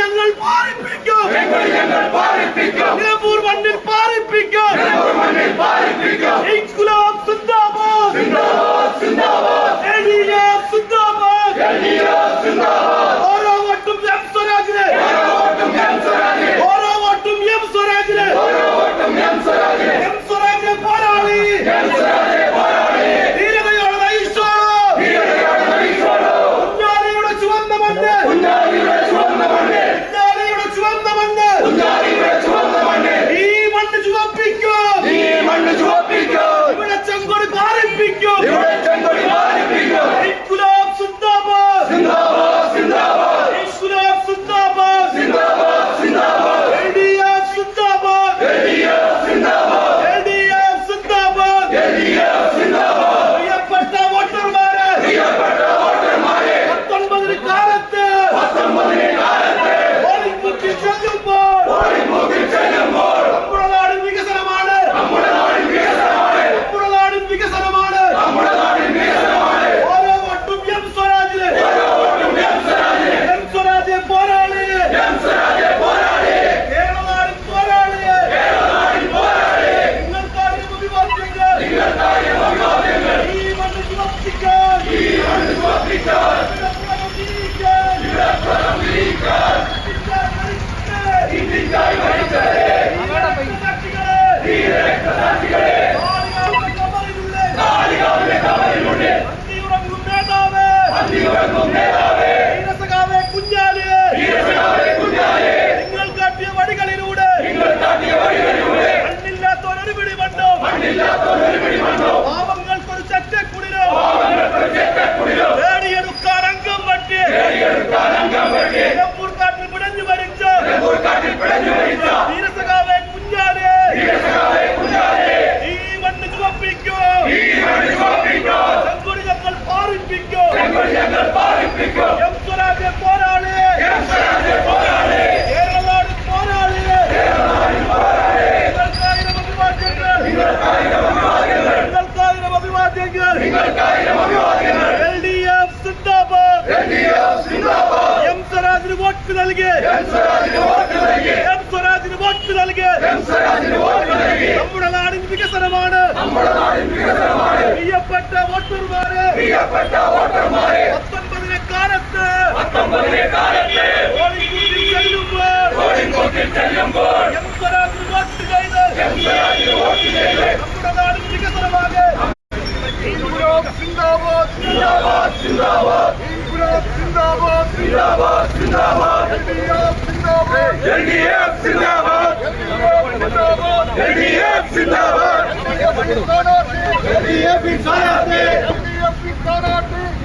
ഞങ്ങൾ പാറിപ്പിക്കും. ഞങ്ങൾ പാറിപ്പിക്കും. മണ്ണിൽ പാറിപ്പിക്കും. മണ്ണിൽ പാറിപ്പിക്കും. കൊല്ലപ്പെട്ട വോട്ടർമാരെ. പത്തൊൻപതിനെ കാലത്ത് പത്തൊൻപതിനെ കാലത്ത് ഓടിക്കൂട്ടിൽ ചെല്ലുമ്പോൾ जिंदाबाद जिंदाबाद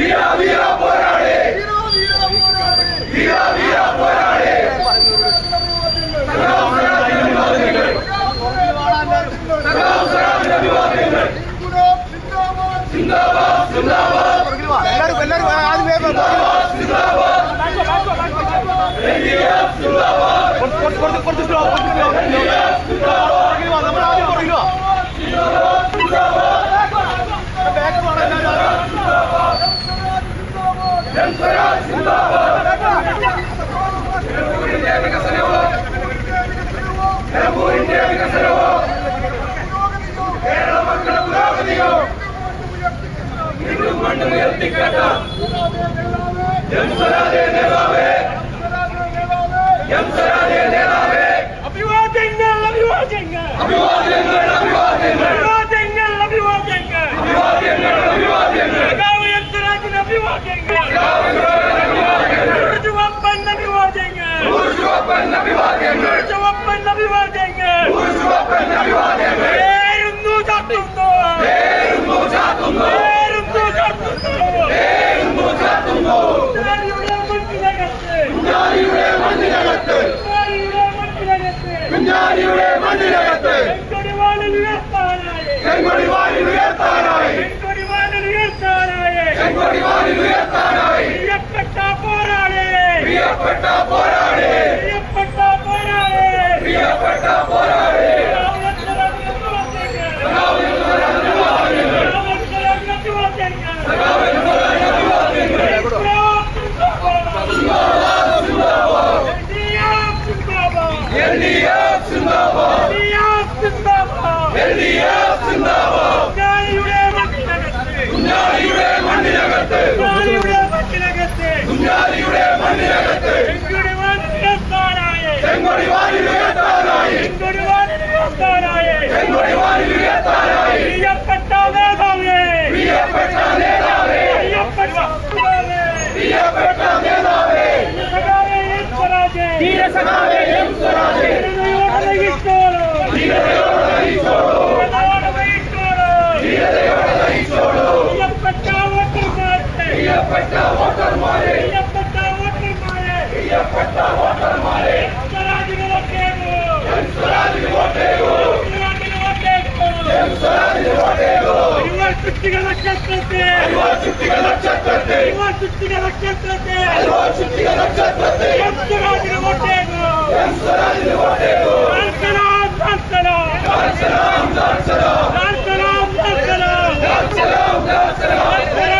வீரா வீரா போராடு வீரா வீரா വെട്ടിക്കാട്ടാം എം സ്വരാജ് നേതാവേ എം സ്വരാജ് നേതാവേ അഭിവാദ്യങ്ങൾ അഭിവാദ്യങ്ങൾ. അഭിവാദ്യങ്ങൾ അഭിവാദ്യങ്ങൾ. അഭിവാദ്യങ്ങൾ അഭിവാദ്യങ്ങൾ അഭിവാദ്യങ്ങൾ അഭിവാദ്യങ്ങൾ സഖാവ് സ്വരാജിന് അഭിവാദ്യങ്ങൾ ചുവപ്പൻ അഭിവാദ്യങ്ങൾ ഊർജവപ്പൻ അഭിവാദ്യങ്ങൾ ചുവപ്പൻ അഭിവാദ്യങ്ങൾ. ഊർജവപ്പൻ അഭിവാദ്യങ്ങൾ. பட்டா പ്രിയപ്പെട്ട വോട്ടർമാരെ. പ്രിയപ്പെട്ട വോട്ടർമാരെ. എം സ്വരാജിന് വോട്ടേകൂ. സ്വരാജിന് വോട്ടേകൂ. അരിവാൾ ചുറ്റിക നക്ഷത്രത്തെ. അരിവാൾ ചുറ്റിക നക്ഷത്രത്തെ. എം സ്വരാജിന് വോട്ടേകൂ. ലാൽ സലാം ലാൽ സലാം ലാൽ സലാം ലാൽ സ്വരാജേ ലാൽ സലാം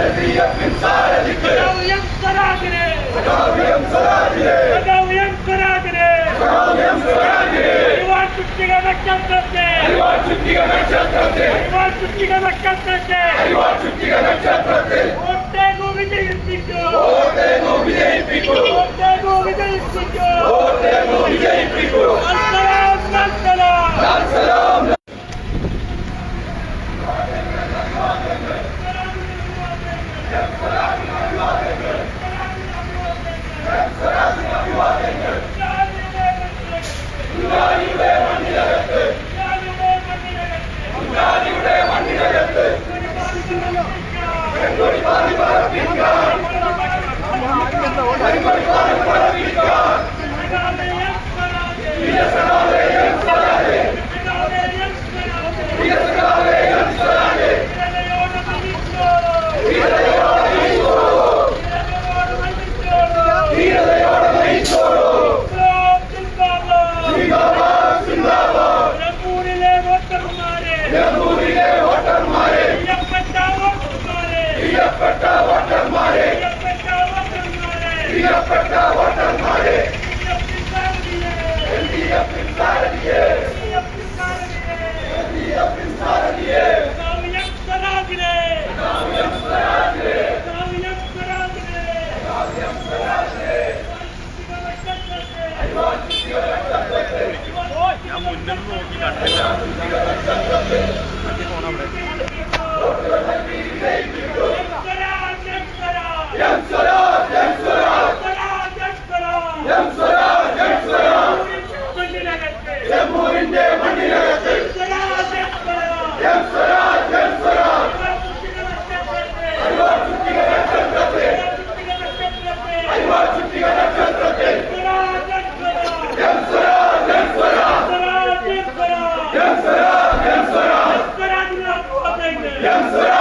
تدريب من سعادتك تداويم سراجري تداويم سراجري تداويم سراجري تداويم سراجري أيوان شتيكا نكتبتي أيوان شتيكا نكتبتي أيوان شتيكا نكتبتي أيوان شتيكا نكتبتي ఓటేగో విజయ్ పిక్కు ఓటేగో విజయ్ పిక్కు ఓటేగో విజయ్ పిక్కు ఓటేగో విజయ్ పిక్కు అస్సలాం అస్సలాం అస్సలాం Yeah. Jem será, jem será! Jem será!